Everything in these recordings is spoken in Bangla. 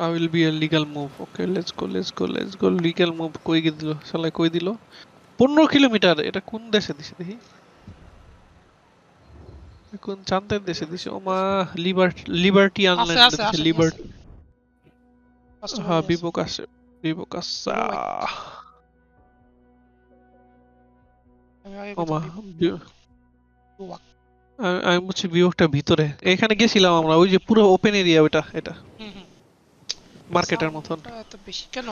I will be a legal move. Okay, let's go, let's go, let's go. Legal move কই গিয়ে দিল? শালা কই দিল? 15 কিলোমিটার এটা কোন দেশে দিছে দেখি? কোন চান্দের দেশে দিছে? ওমা লিবার্টি লিবার্টি আছে আনল্যান্ড দিছে লিবার্টি। হ্যাঁ। বিবক আছে। বিবক আছে। বি- বিবক। আমি- বলছি বিবকটা ভিতরে। এখানে গেছিলাম আমরা ওই যে পুরো ওপেন এরিয়া ওটা এটা। মার্কেটের মতন। এত বেশি কেন?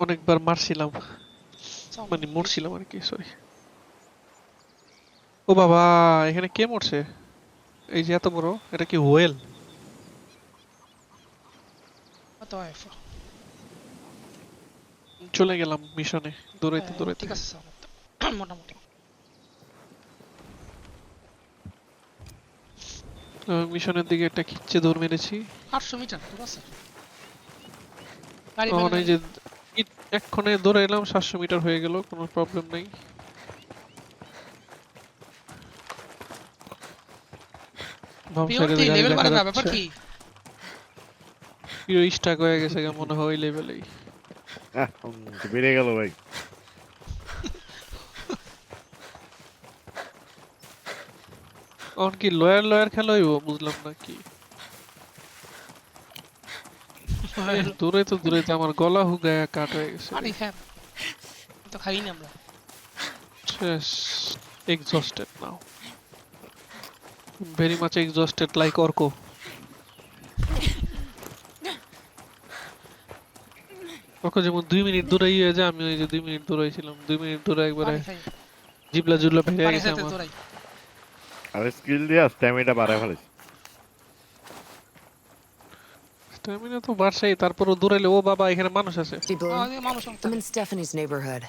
অনেকবার মারছিলাম। মানে মরছিলাম আর কি সরি ও বাবা এখানে কে মরছে? এই যে এত বড় এটা কি হোয়েল চলে গেলাম মিশনে দৌড়াইতে হ্যাঁ, দৌড়াইতে। ঠিক আছে মোটামুটি। মিশনের দিকে একটা খিচ্ছে দৌড় মেরেছি। আটশো মিটার ঠিক আছে। তখন বাইরে এই যে এক্ষণে দৌড়ে এলাম সাতশো মিটার হয়ে গেল কোনো প্রবলেম নাই। স্টাক হয়ে গেছে মনে হয় ওই লেভেলেই বেড়ে গেল ভাই। এখন কি লয়ার লয়ার খেলা হইব বুঝলাম না কি। এহ, দূরাইতে দূরাইতে আমার গলা হুগায়া কাট হয়ে গেছে। পানি খাম তো খাই না আমরা। শেষ exhausted now very much exhausted like orko orko যেমন দুই মিনিট দূরে ইয়ে যায় আমি ওই যে দুই মিনিট দূরে ছিলাম। দুই মিনিট দূরে একবারে জিবলা জুবলা ভেঙে গেছে আমার। আর স্কিল দিয়া স্ট্যামিনা বাড়ায় ফেলেছি। স্ট্যামিনা তো বাড়ছেই তারপরও দূরাইলে ও বাবা এখানে মানুষ আছে আহ, People, এদিকে মানুষ অনেক I'm থাকে। in Stephanie's neighborhood.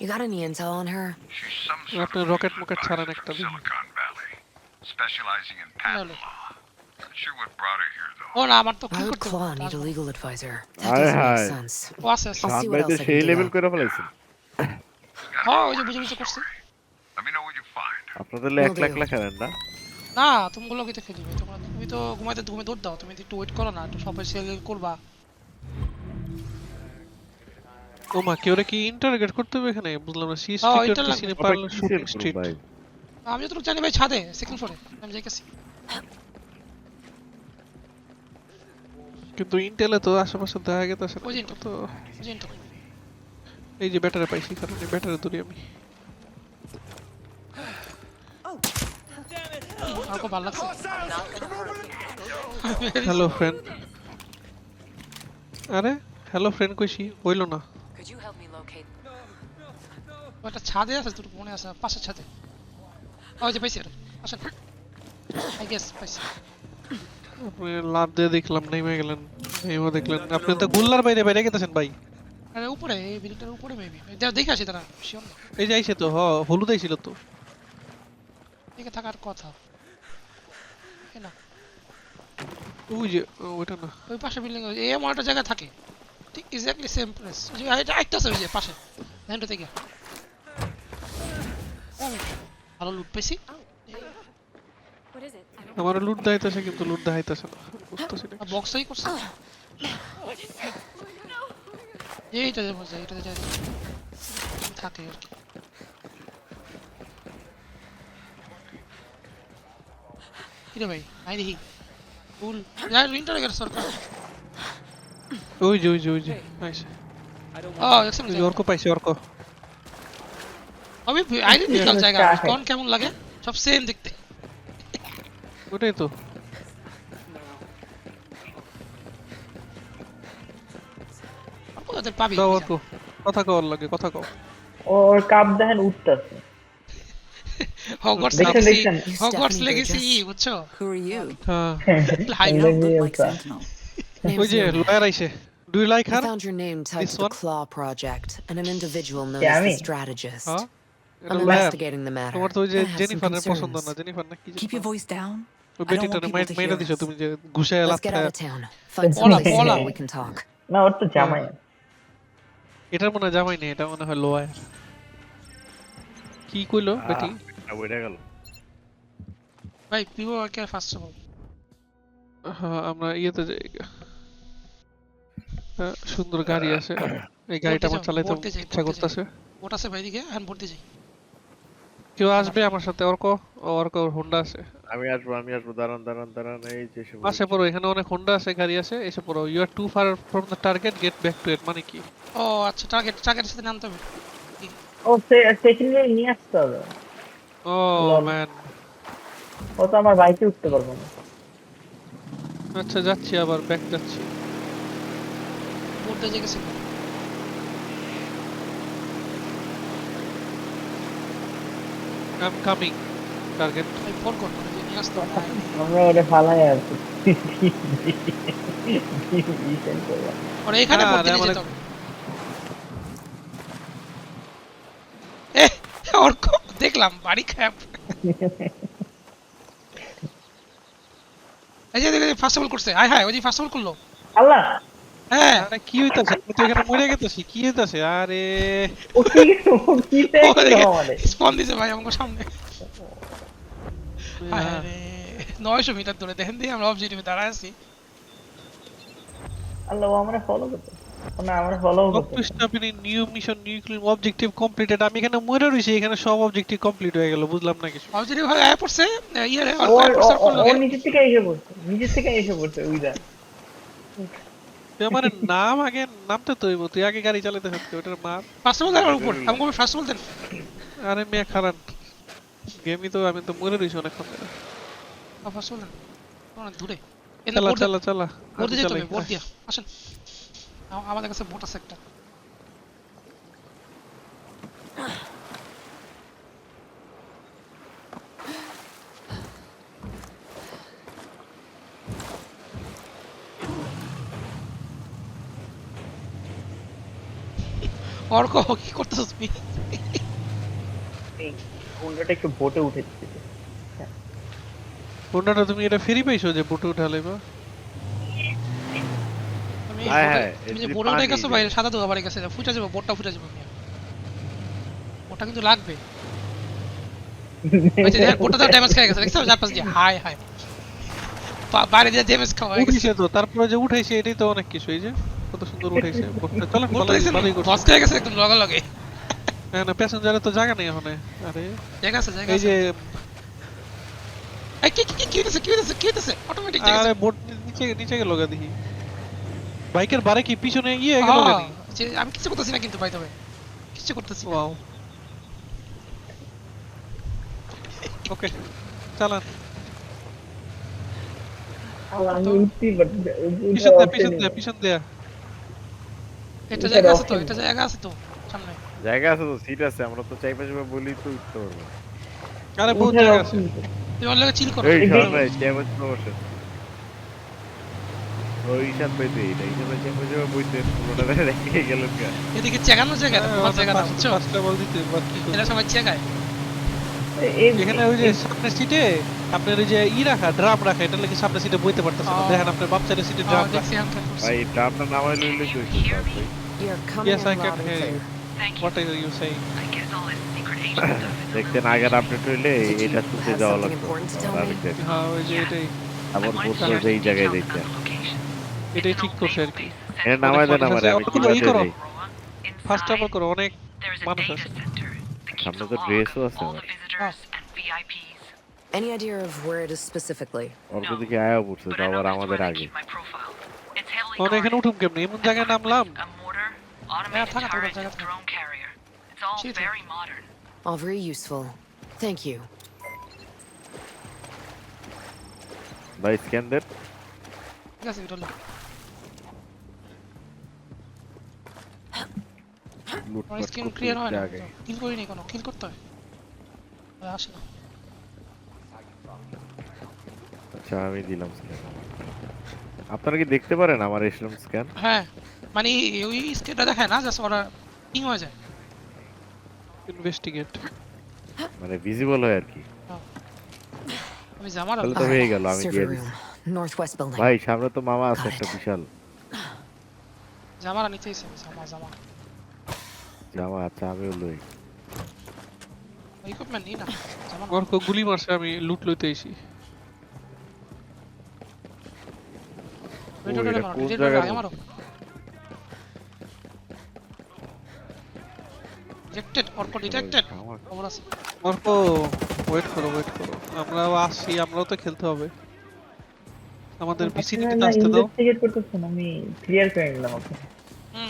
You got any intel on her? She's some sort আপনি of রকেট মুকেট ছাড়েন from একটা দিন Silicon Valley, specializing in patent Really? law. Not sure what brought her here, though. ও না আমার তো Why কি would করতে Claw হবে? need a legal advisor? That Aye, doesn't make aye. sense. ও আছে আছে I'll শান see ভাই what তো else I সেই can dig লেভেল up. করে ফেলাইছেন হ্যাঁ ওই যে বুঝে বুঝে করছি Let me know what you find. আপনাদের Will এক লাখ do. লাখ খেলেন না না তুমি গুলো কি খেলি ভাই তোমরা তুমি তো ঘুমাইতে ঘুমে দৌড় দাও তুমি একটু ওয়েট করো না একটু সবাই সেল করবা। ও মা কেউ কি ইন্টারগেট করতে হবে এখানে? বুঝলাম না সি স্ট্রিট আর সিনে ওটা শুটিং স্ট্রিট আমি যতটুকু জানি ভাই ছাদে সেকেন্ড ফ্লোরে আমি যাইতেছি। কিন্তু ইন্টেলে তো আশেপাশে দেখা গেছে। তো এই যে ব্যাটারি পাইছি কারণে ব্যাটারি দূরে আমি। খুব ভালো লাগছে। হ্যালো ফ্রেন্ড আরে হ্যালো ফ্রেন্ড কইছি হইল না? ওটা ছাদে আছে তোর মনে আছে? পাশের ছাদে। ও, ওই যে পাইছি আসেন। আই গেস পাইছি। আপনি লাভ দিয়ে দেখলাম নেমে গেলেন নেমে দেখলেন। আপনি তো গুল্লার বাইরে বাইরে গেতেছেন ভাই। আরে উপরে এই বিল্ডিংটার উপরে মেবি দেখে আসি তারা এই যে আইছে তো হ হলুদ আইছিল তো। দিকে থাকার কথা। এই না। ওই যে ও, ওইটা না। ওই পাশে বিল্ডিং এই এমন একটা জায়গায় থাকে। ঠিক এক্স্যাক্টলি সেম প্লেস ওই যে এটা একটা আছে ওই যে পাশে ল্যান্ডটা থেকে ভালো লুট পেয়েছি। don't আমার লুট দাইতেছে কিন্তু লুট দাইতেছে না। বুঝতেছি না বক্সই করছে? এইটা যাব যাই। থাকে আর কি। কিরে ভাই? নাই দেখি ফুল যাই ইন্টারগেট সরকার। ওই যে ওই যে ওই যে। আইছে ও দেখছেন অর্ক পাইছে অর্ক। আমি আইডেন্টিক্যাল জায়গা। কোন কেমন লাগে? সব সেম দেখতে। ওটাই তো। ওদের পাবি কথা কওয়ার লাগে কথা কও। ওর কাপ দেখেন উঠতেছে। হগওয়ার্টস দেখছেন, হগওয়ার্টস Stephanie বুঝছ are you? হ্যাঁ হাই You like. ওই যে লয়ার আইছে do you like I found your name tied to the? Claw Project and an individual known as the. Strategist. হ্যাঁ I'm investigating the matter. তোমার তো যে জেনিফারের পছন্দ না জেনিফার না কি Keep your voice down. ওই বেটিটারে people মাইর দিছো তুমি যে ঘুষায় place hola. where we can talk. না ওর তো জামাই এটার মনে হয় জামাই নেই এটা মনে হয় লোয়ার কি কইলো বেটি গেল। ভাই পিও কে ফার্স্ট অফ অল হ্যাঁ আমরা ইয়েতে যাই। হ্যাঁ, সুন্দর গাড়ি আছে। এই গাড়িটা আমার চালাইতে ইচ্ছা। করতেছে। বোট আছে ভাই দিকে এখন ভোট যাই। কেউ আসবে আমার সাথে? অর্ক? ও অর্ক হোন্ডা আছে। আমি আসব আমি আসব দাঁড়ান দাঁড়ান দাঁড়ান এই যে এসে আসে পড়ো এখানে অনেক হোন্ডা আছে গাড়ি আছে এসে পড়ো। You are too far from the target get back to it মানে কি? ও আচ্ছা টার্গেট টার্গেটের সাথে নামতে হবে। ও স্টেশনে নিয়ে আসতে হবে। ও ম্যান ও তো আমার বাইকে উঠতে পারব না। আচ্ছা যাচ্ছি আবার ব্যাক যাচ্ছি। ভোট গেছে আই কামিং টার্গেট ভাই ফোন কর যে নিয়ে আসতে আমরা ওটা ফালাই আছি রিসেন্ট এখানে ভোট যেতে হবে। এ অর্ক। দেখলাম বাড়ি খারাপ। এই যে দেখে ফার্স্ট অফ করছে। আয় হায় ওই যে ফার্স্ট অফ করল। আল্লাহ। হ্যাঁ। আরে কি হইতাছে? আমি তো এখানে মরে গেতেছি কি হইতাছে? আরে। ও কি স্পন দিছে ভাই আমার সামনে। হায় রে। নয়শো মিটার দূরে দেখেন দিয়ে আমরা অবজেক্টিভে দাঁড়ায় আছি। আল্লাহ ও আমরা ফলো করতে না আমরা ফলো করতে new mission nuclear objective completed আমি এখানে মরে রইছি এখানে সব অবজেক্টিভ কমপ্লিট হয়ে গেল বুঝলাম না কিছু। অবজেক্টিভ ভাই আয় পড়ছে ইয়ারে ও অল্প আয় পড়ছে অল্প ও- ও লাগে। নিচের থেকে এসে পড়ছে নিচের থেকে এসে পড়ছে উইদা আমার নাম আগে নামতে তো হইব তুই আগে গাড়ি চালাতে ওটার মার ফার্স্ট অফ দেন উপর আমাকে ফার্স্ট অফ দেন আরে মেয়ে খারান। গেমই তো আমি তো মরে রইছি অনেকক্ষণ ধরে। ফার্স্ট অফ দেন অনেক দূরে। চালা চালা চালা। বোর্ড যেতে হবে বোর্ড দিয়া আসেন। আ- আমাদের কাছে বোট আছে একটা। অর্ক কি করতেছো তুমি একটু বোটে উঠে হোন্ডাটা তুমি এটা ফ্রি পাইছো যে বোটে উঠালে বা? হায় হায়, বোটে উঠে গেছো। বাইরে সাদা দোয়া বাড়ি গেছে ফুটা যাবে বোটটা ফুটা যাবে। বোটটা কিন্তু লাগবে। ওই যে বোটটা তো ড্যামেজ খেয়ে গেছে দেখছ? চারপাশ দিয়ে হাই হাই বাইরে দিয়ে ড্যামেজ খাওয়া উঠিছে তো তারপরে যে উঠাইছে এটাই তো অনেক কিছু এই যে কত সুন্দর উঠাইছে বোটটা চলো বোটটা ভালোই করছে। বস খেয়ে গেছে একদম লগে লগে হ্যাঁ না প্যাসেঞ্জারের তো জায়গা নেই ওখানে। আরে জায়গা আছে জায়গা এই যে এই কি কি কি কি হইতেছে কি হইতেছে অটোমেটিক জায়গা আরে বোট নিচে নিচে গেল গা দেখি। বাইকের বারে কি পিছনে গিয়ে গেল আহ, আমি কিছু করতেছি না কিন্তু ভাই তবে কিছু করতেছি না। ওয়াও ওকে চালান। পিছন দেয়া পিছন পিছন এটা জায়গা আছে তো এটা জায়গা আছে তো সামনে। জায়গা আছে তো সিট আছে আমরা তো চাই পাশে বলি তো উঠতে পারব। আরে বহুত জায়গা আছে। ওর লগে চিল করো। এই এই সব যে- ভাই চাই পাশে বসে? ওই হিসাব পেতে এটা হিসাবে চাই পাশে বইতে পুরোটা রেখে গেল এদিকে চেগানো জায়গা হ্যাঁ, তোমার জায়গা না বুঝছ? পাঁচটা বল দিতে বা কি এরা সবাই এই এখানে ওই যে সামনের সিটে আপনার ওই যে ই রাখা ড্রাম রাখা এটা লাগি সামনের সিটে বইতে পারতেছে না। দেখেন আপনার সিটে করছি। ভাই ড্রামটা নামাই লইলে হইতো Yes, I can hear you. দেখতেন আগের আপডেট হইলে এটা have যাওয়া লাগতো। দেখতে হ্যাঁ ওই যে এটাই। আবার বলতো যে এই জায়গায় দেখতে এটাই ঠিক করছে আর কি এটা নামাই দেন আমার আমি অনেক কীভাবে ই করো। যাই ফার্স্ট আবার করো অনেক মানুষ আছে সামনে তো ড্রেসও আছে আমার Any idea of where it is specifically? অল্প দিকে আয়া পড়ছে তো আবার আমাদের আগে মানে এখানে উঠুম কেমনে এমন জায়গায় নামলাম হ্যাঁ, থাকা থাকা জায়গা থাকা। Shit. All very useful. Thank you. ভাই স্ক্যান দেন ঠিক আছে এটা হলো। আমার স্ক্রিন ক্লিয়ার হয় না। কিল করিনি কোনো। কিল করতে হয়। আসে না। আচ্ছা আমি দিলাম আপনারা কি দেখতে পারেন আমার এসলাম স্ক্যান হ্যাঁ। মানে ওই স্কেটটা দেখায় না? জাস্ট ওরা পিং হয়ে যায়। ইনভেস্টিগেট মানে ভিজিবল হয় আর কি। আমি জামার তাহলে তো হয়ে গেল আমি building. ভাই সামনে তো মামা আছে একটা বিশাল। জামারা নিচে এসে জামা জামা। যাওয়া লই। ইকুইপমেন্ট নি না। আমার গুলি মারছে আমি লুট লইতে আইছি। ওয়েট করো ওয়েট করো। আমরাও আমরাও তো খেলতে হবে। আমাদের বিসিনিতে আসতে দাও। আমি ক্লিয়ার করে নিলাম ওকে।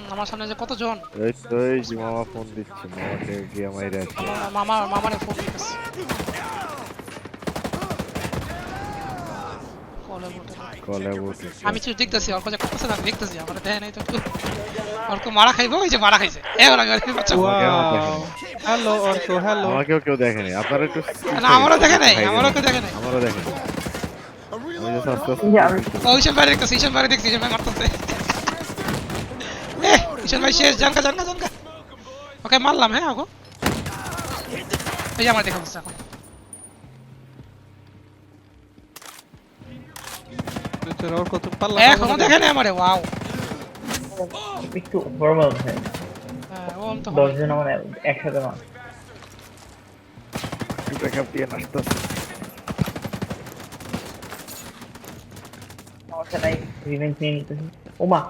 আমার সামনে যে কতজন এই তো এই যে মামা ফোন দিচ্ছে মামাকে গিয়ে মাইরে আমার মামা মামারে ফোন দিতেছে। কলে বটে। আমি কিছু দেখতেছি অর্ক যে করতেছে না দেখতেছি আমার দেয় নাই তো অর্ক মারা খাইবো? ওই যে মারা খাইছে। এবার আমি বাচ্চা। দেখে ওয়াও হ্যালো অর্ক হ্যালো আমাকেও কেউ দেখেনি আপনারা একটু না আমারও দেখে নাই আমারও কেউ দেখে নাই আমারও দেখেনি আমি just আস্তে আস্তে এই যে আমি- দেখতেছি। ও ঈশান দেখতেছি ঈশান মারতেছে। এ ঈশান ভাই শেষ জানকা জানকা জানকা ওকে মারলাম হ্যাঁ ওকে এই যে আমার দেখা হচ্ছে এখন এখনও দেখে নাই আমারে ওয়াও একটু ফর্মাল হ্যাঁ ও আমি তো আমার একসাথে না একটু দিয়ে নাচতেছি। সমস্যা নাই রিভেঞ্জ নিয়ে নিতেছি ওমা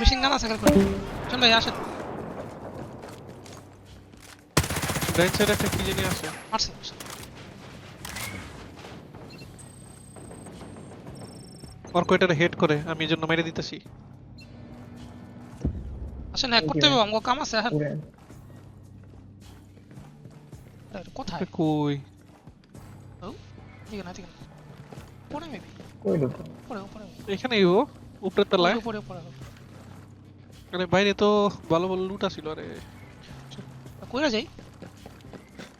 মেশিন গান আছে করে চল ভাই আসেন। ডাইন সাইডে একটা কি জানি আছে। মারছে অর্ক এটারে হেড করে আমি এই মেরে দিতেছি। আসেন হ্যাঁ করতে হবে আমাকে কাম আছে হ্যাঁ কোথায়? কই? ঠিক না ঠিক না। পরে মেবি কই ঢুকো পরে পরে এখানেই ও? উপরের তলায় পরে পরে আরে বাইরে তো ভালো ভালো লুট আছিল আরে। কইরা যাই।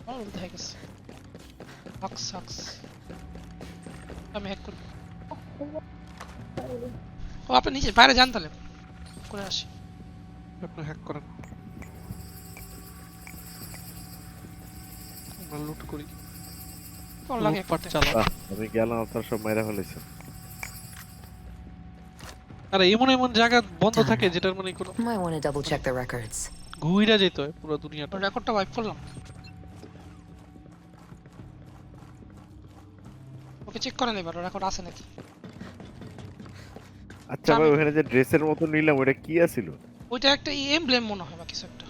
আমার বলতে হয়ে গেছে। সাক্স সাক্স আমি হ্যাক করি ও আপনি নিচে বাইরে যান তাহলে। করে আসি। আপনি হ্যাক করেন। আমরা লুট করি। লাগে লুটপাট চালা আমি গেলাম আপনার সব মেরে ফেলেছেন আরে এমন এমন জায়গা বন্ধ থাকে যেটার মানে কোনো want to double check the records. ঘুইরা যেত হয় পুরো দুনিয়াটা। রেকর্ডটা ওয়াইপ করলাম। ওকে চেক করে নেবার রেকর্ড আছে নাকি? আচ্ছা ভাই ওখানে যে ড্রেসের মতো নিলাম ওটা কি আছিল? ওইটা একটা এমব্লেম মনে হয় বা কিছু একটা।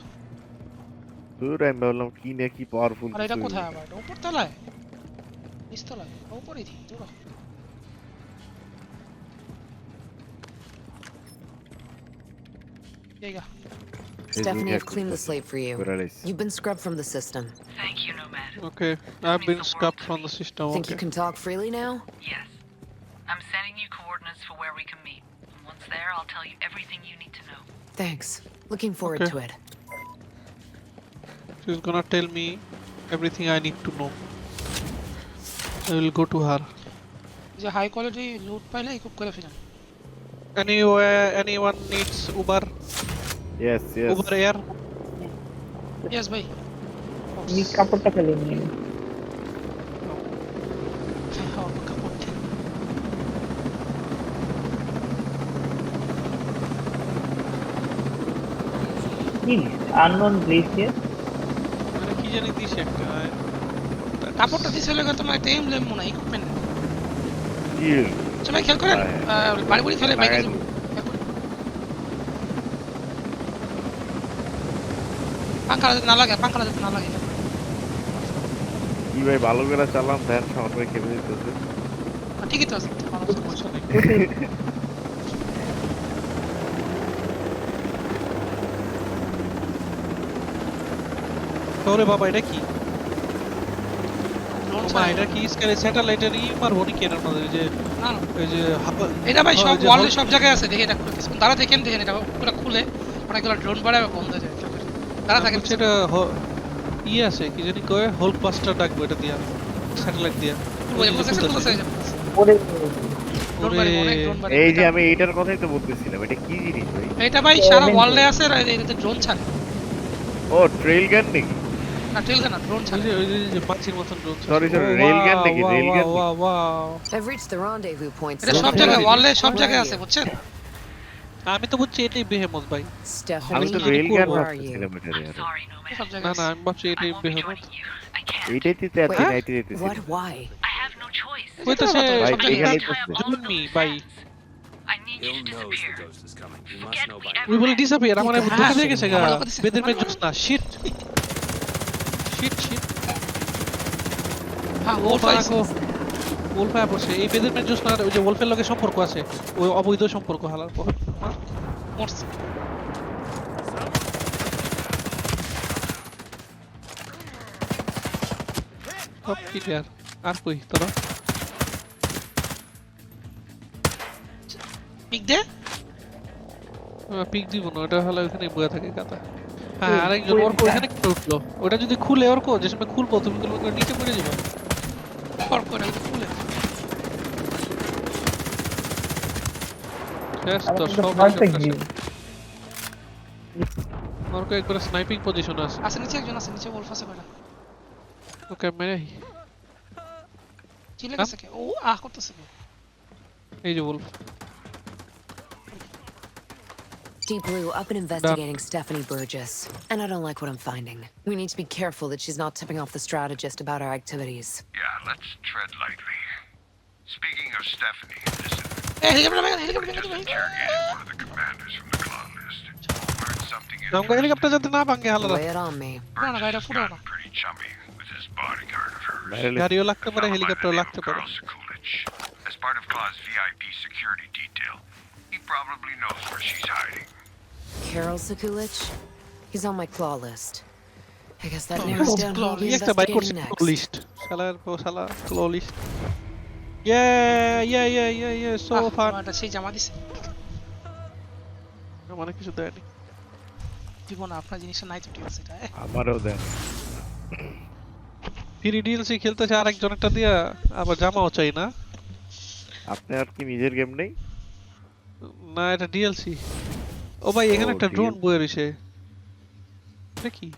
দূর আমি ভাবলাম কি না কি পাওয়ারফুল আর এটা কোথায় আবার? উপর তলায় নিচ তলায় উপরেই দূর। There you. Stephanie, I've cleaned the slate for you. You've been scrubbed from the system. Thank you, Nomad. Okay, I've been scrubbed from the system. Think okay. you can talk freely now? Yes. I'm sending you coordinates for where we can meet. And once there, I'll tell you everything you need to know. Thanks. Looking forward okay. to it. She's gonna tell me everything I need to know. I will go to her. The high quality loot pile, I could Anywhere anyone needs Uber. Yes yes Uber Air? Yes ভাই আমি কাপড়টা ফেলে নিয়ে আননোন প্লেস হিয়ার মানে কি জানি দিছে একটা কাপড়টা দিছে হলে তোমার একটা এমব্লেম মনে ইকুইপমেন্ট কি সবাই খেয়াল করেন বাড়ি বাড়ি ফেলে বাইকে পাঙ্খা না লাগে পাঙ্খা যাতে না লাগে। কি ভাই ভালো করে চালাম খেপে দিতেছে। ঠিকই তো আছে ভালো আছে। সমস্যা নেই। ওরে বাবা এটা কি? এটা কি স্কাই স্যাটেলাইটের ই মারবো নাকি এর মধ্যে ওই যে না। ওই যে হাবা- এটা ভাই সব ওয়ার্ল্ডে সব জায়গায় আছে দেখে এটা দাঁড়া দেখেন দেখেন এটা পুরো খুলে অনেকগুলো ড্রোন বাড়ায় আবার বন্ধ হয়ে যায় হচ্ছে এটা হ- ই আছে কি জানি কয় হোল্ড বাস্টার ডাকবো এটা দিয়া স্যাটেলাইট দিয়া। Drone drone. এই যে আমি এইটার কথাই তো বলতেছিলাম এটা কি জিনিস ভাই? এটা ভাই সারা ওয়ার্ল্ডে আছে আর এটাতে ড্রোন ছাড়ে। ও ট্রেল গান নাকি? না ট্রেল না ড্রোন ওই ছাড়ে। যে ওই যে যে মতন। Sorry, sorry, Oh, নাকি? এটা সব জায়গায় ওয়ার্ল্ডে সব জায়গায় আছে বুঝছেন? আমি তো বুঝছি এটাই বেহেমত ভাই আমি Stephanie, তো কি রেল গান করব? where are you? ভাবতেছিলাম এটা I'm sorry, Nomad. সব না জায়গায় না আছে। আমি ভাবছি I এটাই won't be বেহেমত joining you. I can't. এইটাই তো এত Wait. নাইতে যেতেছি What? Why? I have no choice. কইতাছে ভাই, I এখানেই spend তো time আছে। all Join of me, those bye. friends. I need you to disappear. Forget we ever we বলে met. ডিসঅ্যাপিয়ার আমার হ্যাঁ, দেখা দিয়ে গেছে গা আমার লোকে দিছে। বেদের আমার মেজুস না শিট শিট শিট হ্যাঁ ও ও পাইছে পারাকো ওলফায়া পড়ছে এই বেদের মেজুস না ওই যে ওলফের লগে সম্পর্ক আছে ওই অবৈধ সম্পর্ক হালার পর। মরছে। সব ক্লিয়ার আর কই তোরা? পিক দে। পিক দিব না ওটা হলো ওখানে বয়ে থাকে কাতা হ্যাঁ আরেকজন দিকটা। ওখানে উঠল। ওটা যদি খুলে অর্ক যে সময় খুলবো তুমি নিচে পড়ে যাবে। ফর করে খুলে। শেষ আমি তো কিন্তু সব front একসাথে থেকে আছে। অর্ক একবার স্নাইপিং পজিশন আছে আছে নিচে একজন আছে নিচে ওলফ আছে কয়টা ওকে মেরে চিলে গেছে কে ও আহ করতেছে কে এই যে বল Deep Blue, up and investigating Stephanie Burgess. And I don't like what I'm finding. We need to be careful that she's not tipping off the strategist about our activities. Yeah, let's tread lightly. Speaking of Stephanie, listen. A helicopter ভেঙে হেলিকপ্টার ভেঙে Just ভেঙে interrogated one of the commanders from the clan list. Learned something নামকা helicopter যাতে না ভাঙে হালারা Lay it on me. পুরো না গাড়িটা Burgess পুরো has না gotten pretty chummy with his bodyguard of hers. মেরে গাড়িও লাগতে A পারে fellow by the হেলিকপ্টারও name লাগতে of পারে Carl Sekulic. As part of Claw's VIP security detail, he probably knows where she's hiding. Carol Sekulich? He's on my claw list. I guess that Oh, narrows oh, down who claw I'll be একটা বাইক করছে investigating ক্লো next. লিস্ট শালার পো শালা ক্লো লিস্ট ইয়ে ইয়ে ইয়ে ইয়ে ইয়ে সো আহ, ফান আমার একটা সেই জামা দিছে? মানে কিছু দেয়নি। দিব না আপনার জিনিসটা নাই তো ঠিক আছে এটা। আমারও দেন ফ্রি ডিএলসি খেলতেছে আর একজনেরটা দিয়া আবার জামাও চাই না। আপনি আর কি নিজের গেম নেই? না এটা ডিএলসি ও ভাই এখানে একটা ড্রোন বয়ে রইছে এটা কি?